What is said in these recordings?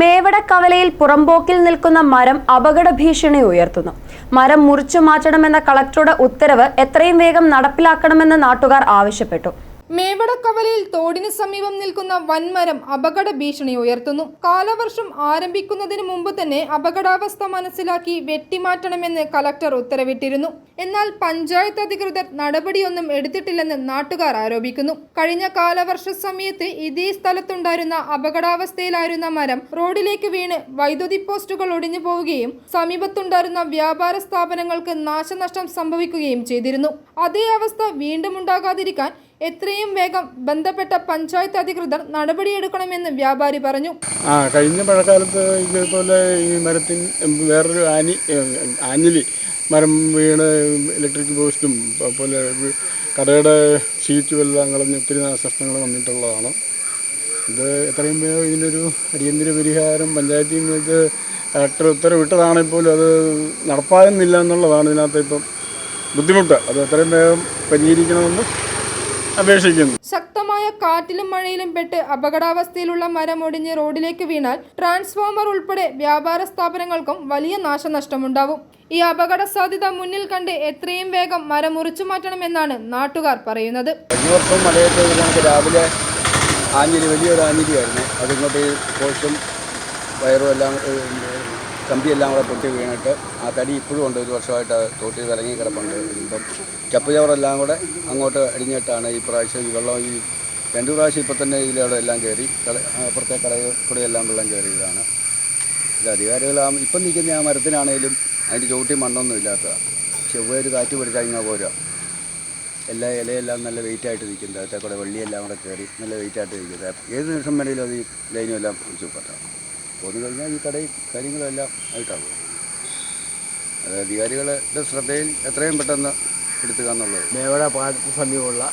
മേവടക്കവലയിൽ പുറമ്പോക്കിൽ നിൽക്കുന്ന മരം അപകട ഭീഷണി ഉയർത്തുന്നു. മരം മുറിച്ചു മാറ്റണമെന്ന കളക്ടറുടെ ഉത്തരവ് എത്രയും വേഗം നടപ്പിലാക്കണമെന്ന് നാട്ടുകാർ ആവശ്യപ്പെട്ടു. മേവടക്കവലയിൽ തോടിന് സമീപം നിൽക്കുന്ന വൻമരം അപകട ഭീഷണി ഉയർത്തുന്നു. കാലവർഷം ആരംഭിക്കുന്നതിന് മുമ്പ് തന്നെ അപകടാവസ്ഥ മനസ്സിലാക്കി വെട്ടിമാറ്റണമെന്ന് കലക്ടർ ഉത്തരവിട്ടിരുന്നു. എന്നാൽ പഞ്ചായത്ത് അധികൃതർ നടപടിയൊന്നും എടുത്തിട്ടില്ലെന്ന് നാട്ടുകാർ ആരോപിക്കുന്നു. കഴിഞ്ഞ കാലവർഷ സമയത്ത് ഇതേ സ്ഥലത്തുണ്ടായിരുന്ന അപകടാവസ്ഥയിലായിരുന്ന മരം റോഡിലേക്ക് വീണ് വൈദ്യുതി പോസ്റ്റുകൾ ഒടിഞ്ഞു പോവുകയും സമീപത്തുണ്ടായിരുന്ന വ്യാപാര സ്ഥാപനങ്ങൾക്ക് നാശനഷ്ടം സംഭവിക്കുകയും ചെയ്തിരുന്നു. അതേ അവസ്ഥ വീണ്ടും ഉണ്ടാകാതിരിക്കാൻ എത്രയും വേഗം ബന്ധപ്പെട്ട പഞ്ചായത്ത് അധികൃതർ നടപടിയെടുക്കണമെന്ന് വ്യാപാരി പറഞ്ഞു. ആ കഴിഞ്ഞ മഴക്കാലത്ത് ഇതേപോലെ ഈ മരത്തിന് വേറൊരു ആനി ആഞ്ഞിലി മരം വീണ് ഇലക്ട്രിക് പോസ്റ്റും അതുപോലെ കടയുടെ ഷീറ്റും എല്ലാം കളഞ്ഞ് ഒത്തിരി നാശനഷ്ടങ്ങൾ വന്നിട്ടുള്ളതാണ്. ഇത് എത്രയും വേഗം ഇതിനൊരു അടിയന്തര പരിഹാരം പഞ്ചായത്തിൽ നിന്ന് ഇത് കളക്ടർ ഉത്തരവിട്ടതാണെങ്കിൽ പോലും അത് നടപ്പാകുന്നില്ല എന്നുള്ളതാണ് ഇതിനകത്ത് ഇപ്പം ബുദ്ധിമുട്ട്. അത് എത്രയും വേഗം പരിഹരിക്കണമെന്ന് അപേക്ഷിക്കുന്നു. ശക്തമായ കാറ്റിലും മഴയിലും പെട്ട് അപകടാവസ്ഥയിലുള്ള മരം ഒടിഞ്ഞ് റോഡിലേക്ക് വീണാൽ ട്രാൻസ്ഫോമർ ഉൾപ്പെടെ വ്യാപാര സ്ഥാപനങ്ങൾക്കും വലിയ നാശനഷ്ടമുണ്ടാവും. ഈ അപകട സാധ്യത മുന്നിൽ കണ്ട് എത്രയും വേഗം മരം മുറിച്ചു മാറ്റണമെന്നാണ് നാട്ടുകാർ പറയുന്നത്. കഴിഞ്ഞ വർഷം മഴയത്ത് നമുക്ക് രാവിലെ ആഞ്ഞിലി വലിയൊരു ആഞ്ഞിലിയായിരുന്നു. അതിങ്ങോട്ട് ഈ പോസ്റ്റും വയറും എല്ലാം കമ്പിയെല്ലാം കൂടെ പൊട്ടി വീണിട്ട് ആ തടി ഇപ്പോഴും ഉണ്ട്. ഒരു വർഷമായിട്ട് തോട്ടിൽ ഇറങ്ങി കിടപ്പുണ്ട്. ഇപ്പം ചപ്പുചവറെല്ലാം കൂടെ അങ്ങോട്ട് അടിഞ്ഞിട്ടാണ് ഈ പ്രാവശ്യം ഈ വെള്ളം ഈ രണ്ട് പ്രാവശ്യം ഇപ്പം തന്നെ ഇതിലൂടെ എല്ലാം കയറി. കട അപ്പുറത്തെ കടയിൽ കൂടെ എല്ലാം വെള്ളം കയറിയതാണ്. ഇത് അധികാരികൾ ഇപ്പം നിൽക്കുന്ന ആ മരത്തിനാണേലും അതിന്റെ ചുവട്ടി മണ്ണൊന്നും ഇല്ലാത്തതാണ് ചെവ്വ കാറ്റ് പിടിച്ചാൽ ഇങ്ങനെ പോരാ. എല്ലാ ഇലയെല്ലാം നല്ല വെയിറ്റായിട്ട് നിൽക്കുന്നത് അതിന്റെ കൂടെ വെള്ളിയെല്ലാം കൂടെ കയറി നല്ല വെയിറ്റായിട്ട് നിൽക്കുന്നത് ഏത് നിമിഷം വേണമെങ്കിലും അത് ഈ ലൈനും എല്ലാം പിടിച്ചു പറ്റാം പോന്നു കഴിഞ്ഞാൽ ഈ കടയും കാര്യങ്ങളെല്ലാം ആയിട്ടാകും. അത് അധികാരികളുടെ ശ്രദ്ധയിൽ എത്രയും പെട്ടെന്ന് എടുത്തുക എന്നുള്ളത്. മേവട പാടത്തിന് സമീപമുള്ള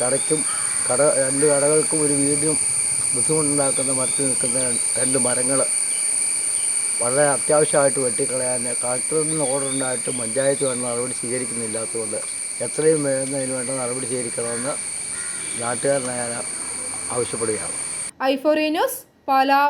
കടയ്ക്കും കട രണ്ട് കടകൾക്കും ഒരു വീടിനും ബുദ്ധിമുട്ടുണ്ടാക്കുന്ന മരത്തിൽ നിൽക്കുന്ന രണ്ട് മരങ്ങൾ വളരെ അത്യാവശ്യമായിട്ട് വെട്ടിക്കളയാൻ കളക്ടറിൽ നിന്ന് ഓർഡർ ഉണ്ടായിട്ട് പഞ്ചായത്ത് വേണ്ട നടപടി സ്വീകരിക്കുന്നില്ലാത്തതുകൊണ്ട് എത്രയും വേഗം അതിന് വേണ്ട നടപടി സ്വീകരിക്കണമെന്ന് നാട്ടുകാരനായ ആവശ്യപ്പെടുകയാണ്. I four news Pala